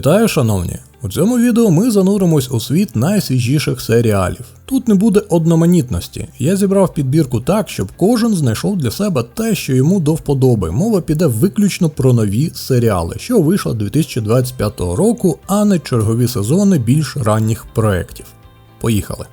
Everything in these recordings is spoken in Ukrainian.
Вітаю, шановні! У цьому відео ми зануримось у світ найсвіжіших серіалів. Тут не буде одноманітності. Я зібрав підбірку так, щоб кожен знайшов для себе те, що йому до вподоби. Мова піде виключно про нові серіали, що вийшли 2025 року, а не чергові сезони більш ранніх проєктів. Поїхали.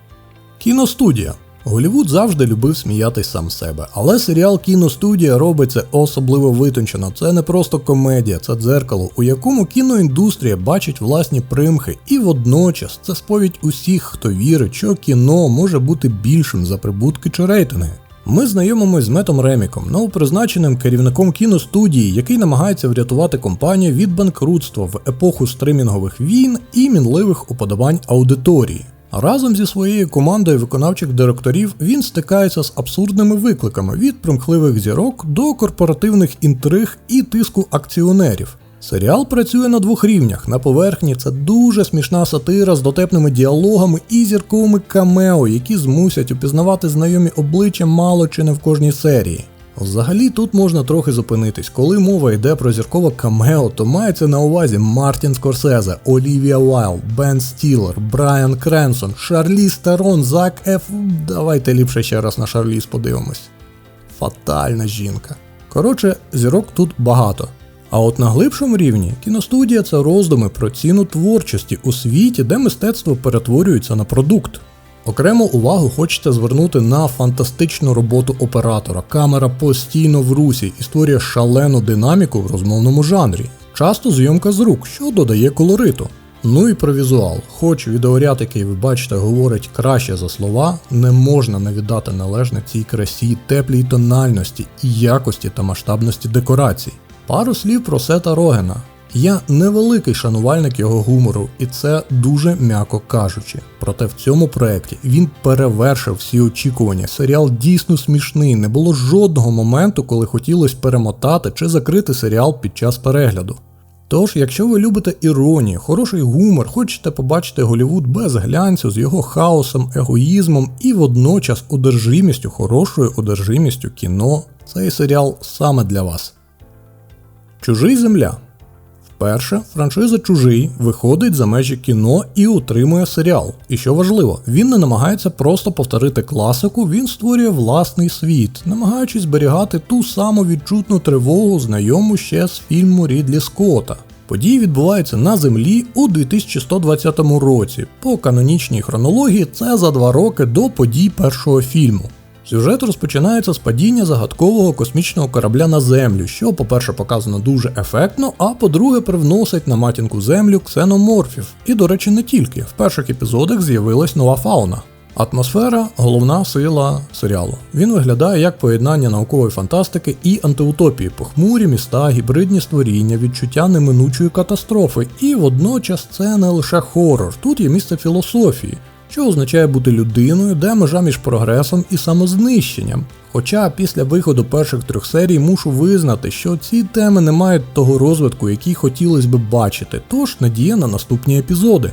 Кіностудія. Голівуд завжди любив сміятись сам себе, але серіал Кіностудія робить це особливо витончено. Це не просто комедія, це дзеркало, у якому кіноіндустрія бачить власні примхи, і водночас це сповідь усіх, хто вірить, що кіно може бути більшим за прибутки чи рейтинги. Ми знайомимось з Метом Реміком, новопризначеним керівником кіностудії, який намагається врятувати компанію від банкрутства в епоху стримінгових війн і мінливих уподобань аудиторії. Разом зі своєю командою виконавчих директорів він стикається з абсурдними викликами від примхливих зірок до корпоративних інтриг і тиску акціонерів. Серіал працює на двох рівнях. На поверхні це дуже смішна сатира з дотепними діалогами і зірковими камео, які змусять упізнавати знайомі обличчя мало чи не в кожній серії. Взагалі тут можна трохи зупинитись. Коли мова йде про зіркове камео, то мається на увазі Мартін Скорсезе, Олівія Вайл, Бен Стілер, Брайан Кренсон, Шарлі Старон, Зак Еф. Давайте ліпше ще раз на Шарліз подивимось. Фатальна жінка. Коротше, зірок тут багато. А от на глибшому рівні кіностудія це роздуми про ціну творчості у світі, де мистецтво перетворюється на продукт. Окрему увагу хочете звернути на фантастичну роботу оператора. Камера постійно в русі і створює шалену динаміку в розмовному жанрі. Часто зйомка з рук, що додає колориту. Ну і про візуал. Хоч відеоряд, який ви бачите, говорить краще за слова, не можна не віддати належне цій красі, теплій тональності і якості та масштабності декорацій. Пару слів про Сета Рогена. Я невеликий шанувальник його гумору, і це дуже м'яко кажучи. Проте в цьому проєкті він перевершив всі очікування. Серіал дійсно смішний, не було жодного моменту, коли хотілося перемотати чи закрити серіал під час перегляду. Тож, якщо ви любите іронію, хороший гумор, хочете побачити Голівуд без глянцю з його хаосом, егоїзмом і водночас одержимістю, хорошою одержимістю кіно, цей серіал саме для вас. Чужий земля. Перше, франшиза Чужий виходить за межі кіно і утримує серіал. І що важливо, він не намагається просто повторити класику, він створює власний світ, намагаючись зберігати ту саму відчутну тривогу, знайому ще з фільму Рідлі Скотта. Події відбуваються на землі у 2120 році. По канонічній хронології це за два роки до подій першого фільму. Сюжет розпочинається з падіння загадкового космічного корабля на землю, що, по-перше, показано дуже ефектно, а по-друге, привносить на матінку землю ксеноморфів. І, до речі, не тільки. В перших епізодах з'явилась нова фауна. Атмосфера головна сила серіалу. Він виглядає як поєднання наукової фантастики і антиутопії, похмурі міста, гібридні створіння, відчуття неминучої катастрофи. І водночас це не лише хорор, тут є місце філософії що означає бути людиною, де межа між прогресом і самознищенням. Хоча після виходу перших трьох серій мушу визнати, що ці теми не мають того розвитку, який хотілося б бачити, тож надія на наступні епізоди.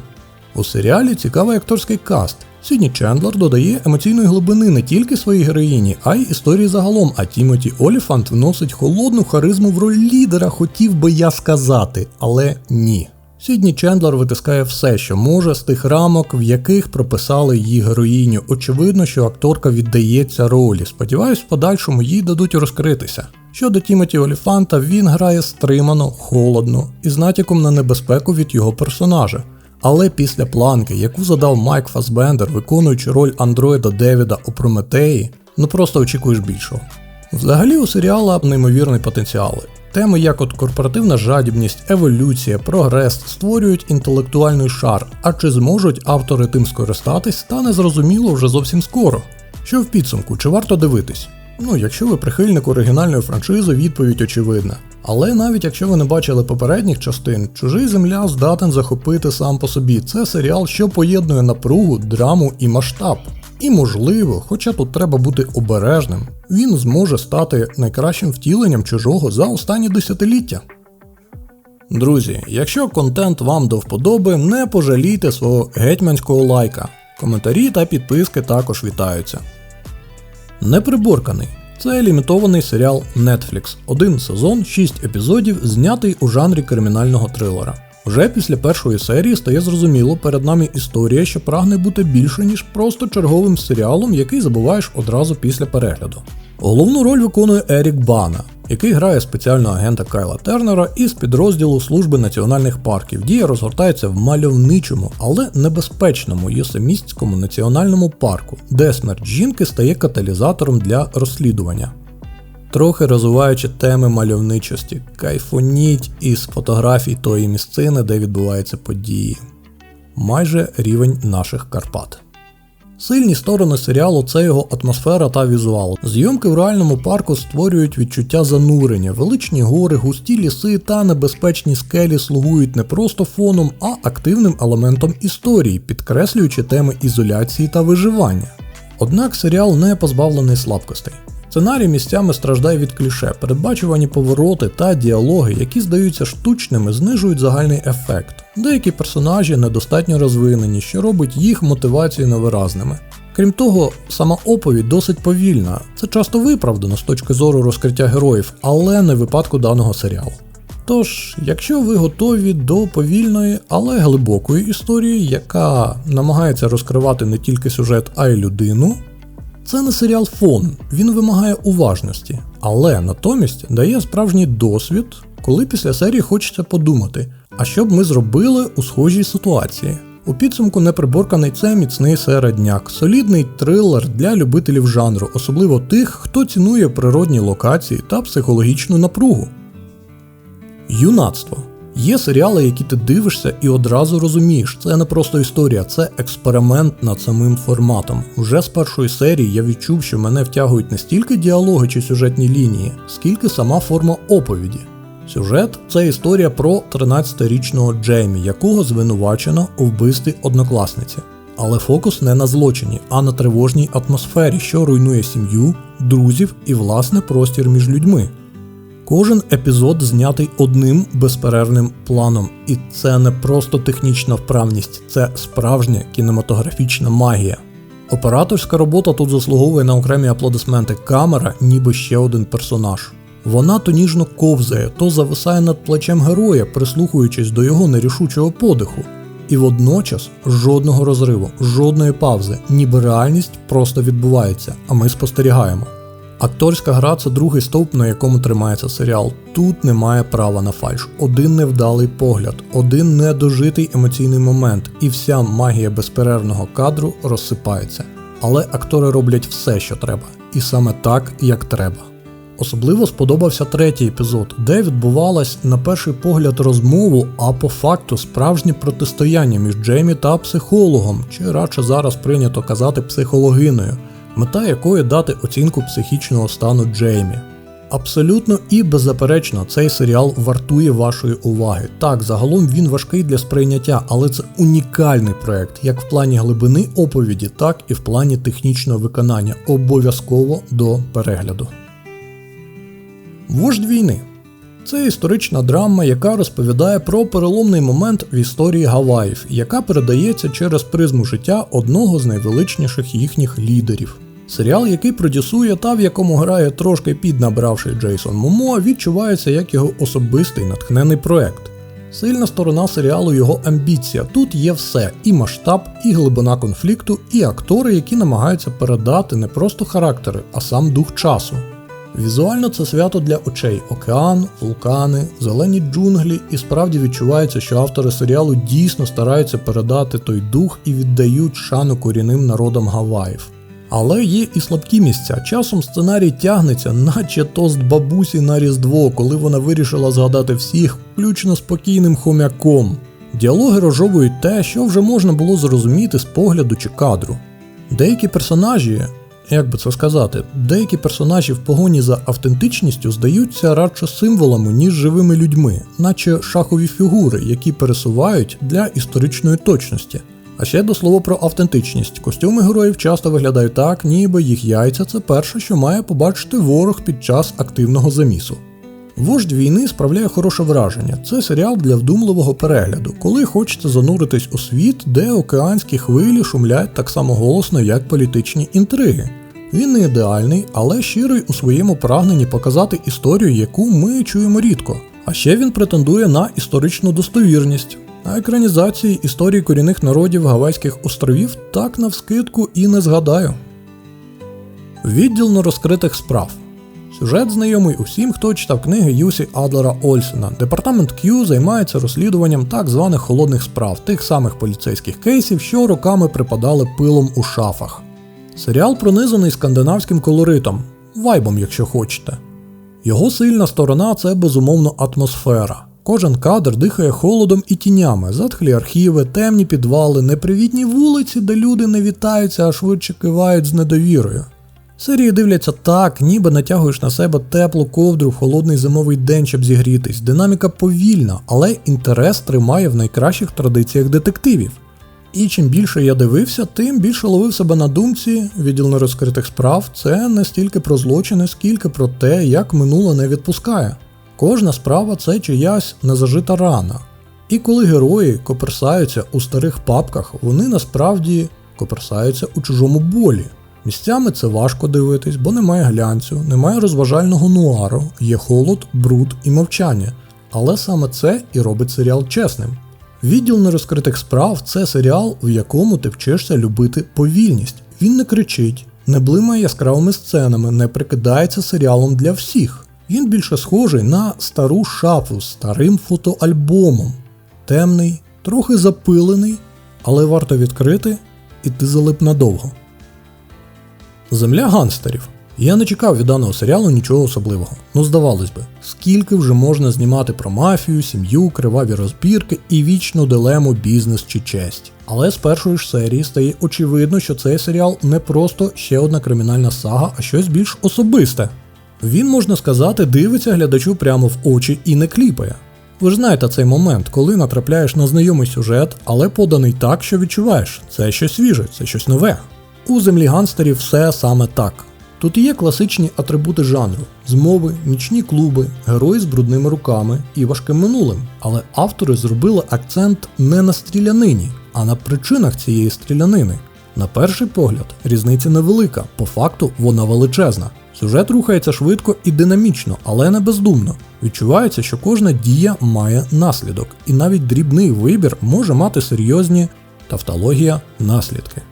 У серіалі цікавий акторський каст. Сідні Чендлер додає емоційної глибини не тільки своїй героїні, а й історії загалом, а Тімоті Оліфант вносить холодну харизму в роль лідера, хотів би я сказати, але ні. Сідні Чендлер витискає все, що може з тих рамок, в яких прописали її героїню. Очевидно, що акторка віддається ролі. Сподіваюсь, в подальшому їй дадуть розкритися. Щодо Тімоті Оліфанта, він грає стримано, холодно і з натяком на небезпеку від його персонажа. Але після планки, яку задав Майк Фасбендер, виконуючи роль андроїда Девіда у Прометеї, ну просто очікуєш більшого. Взагалі у серіала неймовірний потенціал. Теми, як от корпоративна жадібність, еволюція, прогрес створюють інтелектуальний шар, а чи зможуть автори тим скористатись, стане зрозуміло вже зовсім скоро. Що в підсумку, чи варто дивитись? Ну, якщо ви прихильник оригінальної франшизи, відповідь очевидна. Але навіть якщо ви не бачили попередніх частин, чужий земля здатен захопити сам по собі. Це серіал, що поєднує напругу, драму і масштаб. І можливо, хоча тут треба бути обережним, він зможе стати найкращим втіленням чужого за останні десятиліття. Друзі, якщо контент вам до вподоби, не пожалійте свого гетьманського лайка. Коментарі та підписки також вітаються. Неприборканий. Це лімітований серіал Netflix. Один сезон, 6 епізодів, знятий у жанрі кримінального трилера. Вже після першої серії стає зрозуміло перед нами історія, що прагне бути більше, ніж просто черговим серіалом, який забуваєш одразу після перегляду. Головну роль виконує Ерік Бана, який грає спеціального агента Кайла Тернера із підрозділу Служби національних парків. Дія розгортається в мальовничому, але небезпечному Йосемістському національному парку, де смерть жінки стає каталізатором для розслідування. Трохи розвиваючи теми мальовничості, кайфоніть із фотографій тої місцини, де відбуваються події. Майже рівень наших Карпат. Сильні сторони серіалу це його атмосфера та візуал. Зйомки в реальному парку створюють відчуття занурення, величні гори, густі ліси та небезпечні скелі слугують не просто фоном, а активним елементом історії, підкреслюючи теми ізоляції та виживання. Однак серіал не позбавлений слабкостей. Сценарій місцями страждає від кліше, передбачувані повороти та діалоги, які здаються штучними, знижують загальний ефект. Деякі персонажі недостатньо розвинені, що робить їх мотивацію невиразними. Крім того, сама оповідь досить повільна, це часто виправдано з точки зору розкриття героїв, але не в випадку даного серіалу. Тож, якщо ви готові до повільної, але глибокої історії, яка намагається розкривати не тільки сюжет, а й людину, це не серіал фон, він вимагає уважності, але натомість дає справжній досвід, коли після серії хочеться подумати, а що б ми зробили у схожій ситуації. У підсумку неприборканий це міцний середняк, солідний трилер для любителів жанру, особливо тих, хто цінує природні локації та психологічну напругу. Юнацтво. Є серіали, які ти дивишся і одразу розумієш, це не просто історія, це експеримент над самим форматом. Уже з першої серії я відчув, що мене втягують не стільки діалоги чи сюжетні лінії, скільки сама форма оповіді. Сюжет це історія про 13-річного Джеймі, якого звинувачено у вбивстві однокласниці. Але фокус не на злочині, а на тривожній атмосфері, що руйнує сім'ю, друзів і власне простір між людьми. Кожен епізод знятий одним безперервним планом, і це не просто технічна вправність, це справжня кінематографічна магія. Операторська робота тут заслуговує на окремі аплодисменти камера, ніби ще один персонаж. Вона то ніжно ковзає, то зависає над плечем героя, прислухаючись до його нерішучого подиху. І водночас жодного розриву, жодної паузи, ніби реальність просто відбувається, а ми спостерігаємо. Акторська гра це другий стовп, на якому тримається серіал. Тут немає права на фальш. Один невдалий погляд, один недожитий емоційний момент, і вся магія безперервного кадру розсипається. Але актори роблять все, що треба, і саме так, як треба. Особливо сподобався третій епізод, де відбувалась на перший погляд розмову, а по факту справжнє протистояння між Джеймі та психологом, чи радше зараз прийнято казати психологиною мета якої дати оцінку психічного стану Джеймі. Абсолютно і беззаперечно цей серіал вартує вашої уваги. Так, загалом він важкий для сприйняття, але це унікальний проект, як в плані глибини оповіді, так і в плані технічного виконання. Обов'язково до перегляду. Вождь війни. Це історична драма, яка розповідає про переломний момент в історії Гаваїв, яка передається через призму життя одного з найвеличніших їхніх лідерів. Серіал, який продюсує та в якому грає трошки піднабравший Джейсон Момо, відчувається як його особистий натхнений проект. Сильна сторона серіалу його амбіція. Тут є все: і масштаб, і глибина конфлікту, і актори, які намагаються передати не просто характери, а сам дух часу. Візуально це свято для очей: океан, вулкани, зелені джунглі, і справді відчувається, що автори серіалу дійсно стараються передати той дух і віддають шану корінним народам Гаваїв. Але є і слабкі місця. Часом сценарій тягнеться, наче тост бабусі на Різдво, коли вона вирішила згадати всіх, включно спокійним хомяком. Діалоги розжовують те, що вже можна було зрозуміти з погляду чи кадру. Деякі персонажі, як би це сказати, деякі персонажі в погоні за автентичністю здаються радше символами, ніж живими людьми, наче шахові фігури, які пересувають для історичної точності. А ще до слова про автентичність. Костюми героїв часто виглядають так, ніби їх яйця це перше, що має побачити ворог під час активного замісу. Вождь війни справляє хороше враження. Це серіал для вдумливого перегляду, коли хочеться зануритись у світ, де океанські хвилі шумлять так само голосно, як політичні інтриги. Він не ідеальний, але щирий у своєму прагненні показати історію, яку ми чуємо рідко. А ще він претендує на історичну достовірність. На екранізації історії корінних народів Гавайських островів так навскидку і не згадаю. Відділ нерозкритих справ. Сюжет знайомий усім, хто читав книги Юсі Адлера Ольсена. Департамент Q займається розслідуванням так званих холодних справ, тих самих поліцейських кейсів, що роками припадали пилом у шафах. Серіал пронизаний скандинавським колоритом, вайбом, якщо хочете. Його сильна сторона це безумовно атмосфера. Кожен кадр дихає холодом і тінями, затхлі архіви, темні підвали, непривітні вулиці, де люди не вітаються, а швидше кивають з недовірою. Серії дивляться так, ніби натягуєш на себе теплу ковдру в холодний зимовий день, щоб зігрітись. Динаміка повільна, але інтерес тримає в найкращих традиціях детективів. І чим більше я дивився, тим більше ловив себе на думці, відділ нерозкритих справ це не стільки про злочини, скільки про те, як минуле не відпускає. Кожна справа це чиясь незажита рана. І коли герої коперсаються у старих папках, вони насправді коперсаються у чужому болі. Місцями це важко дивитись, бо немає глянцю, немає розважального нуару, є холод, бруд і мовчання. Але саме це і робить серіал чесним. Відділ нерозкритих справ це серіал, в якому ти вчишся любити повільність. Він не кричить, не блимає яскравими сценами, не прикидається серіалом для всіх. Він більше схожий на стару шафу з старим фотоальбомом. Темний, трохи запилений, але варто відкрити, і ти залип надовго. Земля гангстерів. Я не чекав від даного серіалу нічого особливого. Ну здавалось би, скільки вже можна знімати про мафію, сім'ю, криваві розбірки і вічну дилему бізнес чи честь. Але з першої ж серії стає очевидно, що цей серіал не просто ще одна кримінальна сага, а щось більш особисте. Він, можна сказати, дивиться глядачу прямо в очі і не кліпає. Ви ж знаєте цей момент, коли натрапляєш на знайомий сюжет, але поданий так, що відчуваєш, це щось свіже, це щось нове. У землі ганстерів все саме так. Тут є класичні атрибути жанру: змови, нічні клуби, герої з брудними руками і важким минулим. Але автори зробили акцент не на стрілянині, а на причинах цієї стрілянини. На перший погляд, різниця невелика, по факту вона величезна. Сюжет рухається швидко і динамічно, але не бездумно. Відчувається, що кожна дія має наслідок, і навіть дрібний вибір може мати серйозні тавтологія наслідки.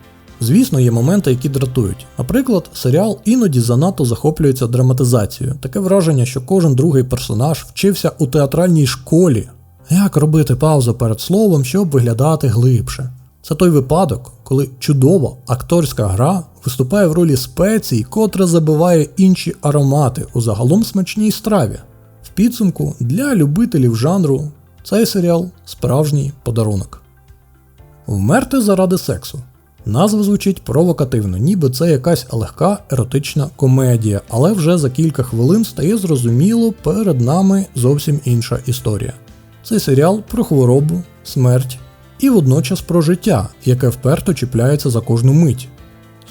Звісно, є моменти, які дратують. Наприклад, серіал іноді занадто захоплюється драматизацією. Таке враження, що кожен другий персонаж вчився у театральній школі. Як робити паузу перед словом, щоб виглядати глибше? Це той випадок, коли чудова акторська гра виступає в ролі спеції, котра забиває інші аромати у загалом смачній страві. В підсумку для любителів жанру цей серіал справжній подарунок. Вмерти заради сексу. Назва звучить провокативно, ніби це якась легка еротична комедія, але вже за кілька хвилин стає зрозуміло, перед нами зовсім інша історія. Цей серіал про хворобу, смерть і водночас про життя, яке вперто чіпляється за кожну мить.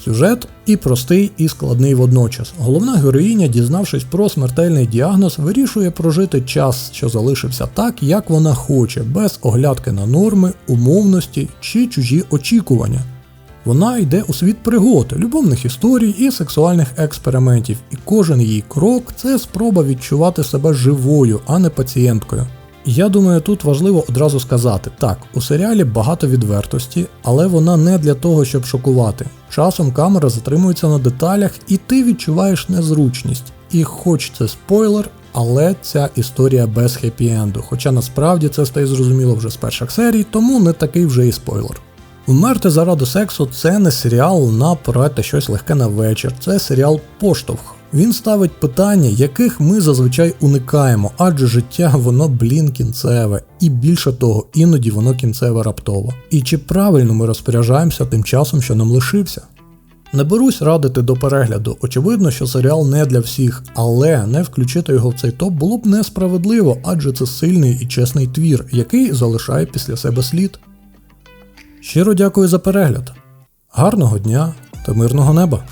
Сюжет і простий, і складний водночас. Головна героїня, дізнавшись про смертельний діагноз, вирішує прожити час, що залишився так, як вона хоче, без оглядки на норми, умовності чи чужі очікування. Вона йде у світ пригод, любовних історій і сексуальних експериментів, і кожен її крок це спроба відчувати себе живою, а не пацієнткою. Я думаю, тут важливо одразу сказати: так, у серіалі багато відвертості, але вона не для того, щоб шокувати. Часом камера затримується на деталях, і ти відчуваєш незручність. І хоч це спойлер, але ця історія без хеппі-енду. Хоча насправді це стає зрозуміло вже з перших серій, тому не такий вже і спойлер. Вмерти заради сексу це не серіал на порадьте щось легке на вечір, це серіал поштовх. Він ставить питання, яких ми зазвичай уникаємо, адже життя воно блін кінцеве, і більше того, іноді воно кінцеве раптово. І чи правильно ми розпоряджаємося тим часом, що нам лишився? Не берусь радити до перегляду. Очевидно, що серіал не для всіх, але не включити його в цей топ було б несправедливо, адже це сильний і чесний твір, який залишає після себе слід. Щиро дякую за перегляд. Гарного дня та мирного неба!